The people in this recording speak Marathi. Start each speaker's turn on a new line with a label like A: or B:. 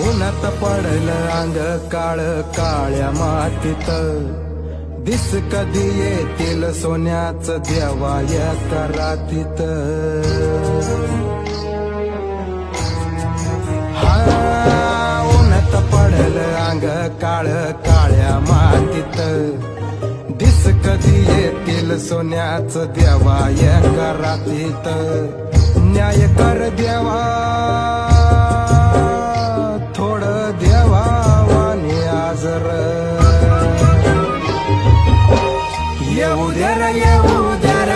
A: उन्हात पडलं अंग काळ काळ्या मातीत. दिस कधी येतील सोन्याच देवा या करातीत हा उन्हात पडलं अंग काळ काळ्या मातीत. दिस कधी येतील सोन्याच देवा या करातीत न्याय कर देवा ధరయవు ధర